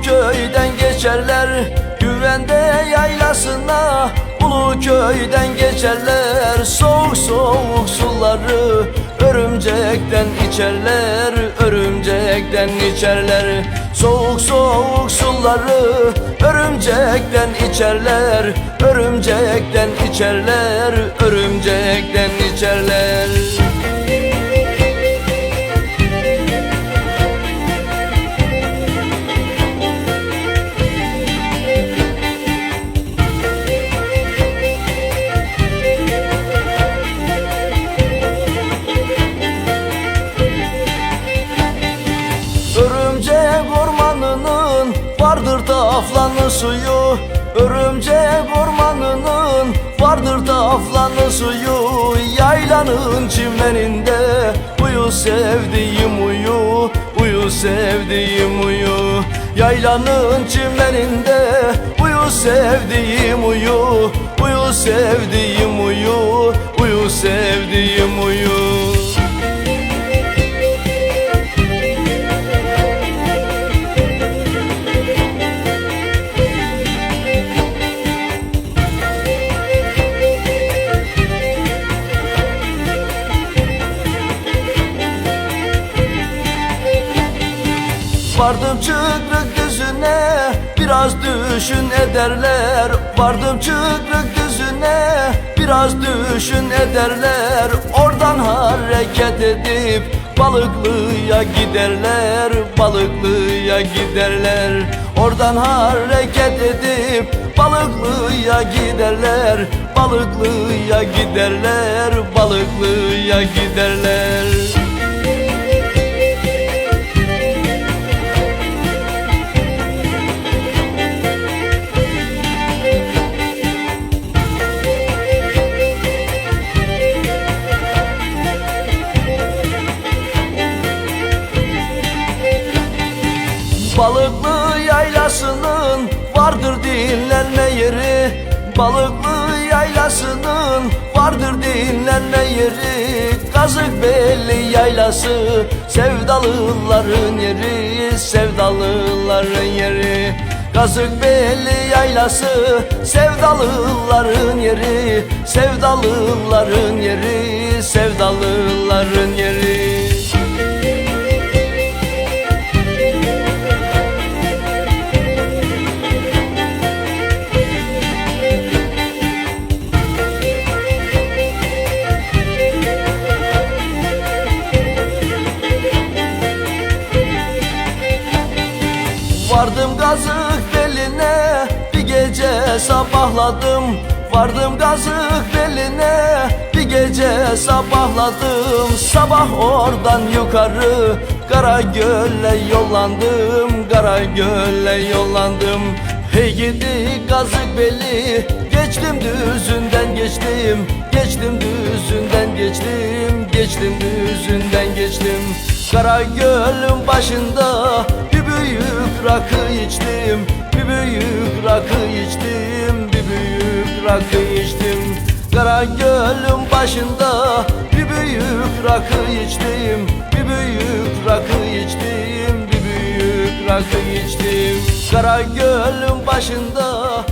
Ulu köyden geçerler Güvende yaylasına Ulu köyden geçerler. Soğuk soğuk suları Örümcekten içerler Örümcekten içerler. Soğuk soğuk suları Örümcekten içerler Örümcekten içerler Örümcekten Örümcek ormanının vardır taflanı suyu. Örümcek ormanının vardır taflanı suyu. Yaylanın çimeninde uyu sevdiğim uyu Uyu sevdiğim uyu. Yaylanın çimeninde uyu sevdiğim uyu Uyu sevdiğim uyu Uyu sevdiğim uyu Vardım çıkrık düzüne biraz düşün ederler. Vardım çıkrık düzüne biraz düşün ederler. Oradan hareket edip balıklıya giderler Balıklıya giderler. Oradan hareket edip balıklıya giderler Balıklıya giderler Balıklıya giderler yaylasının vardır dinlenme yeri. Balıklı yaylasının vardır dinlenme yeri. Kazık belli yaylası sevdalıların yeri Sevdalıların yeri. Kazık belli yaylası sevdalıların yeri Sevdalıların yeri Sevdalıların yeri Vardım gazık beline bir gece sabahladım. Vardım gazık beline bir gece sabahladım. Sabah oradan yukarı Kara gölle yollandım. Kara gölle yollandım. Hey gidi gazık beli Geçtim düzünden geçtim. Geçtim düzünden geçtim Geçtim düzünden geçtim. Kara gölün başında büyük rakı içtim Bir büyük rakı içtim Bir büyük rakı içtim. Kara gölün başında bir büyük rakı içtim Bir büyük rakı içtim Bir büyük rakı içtim. Kara gölün başında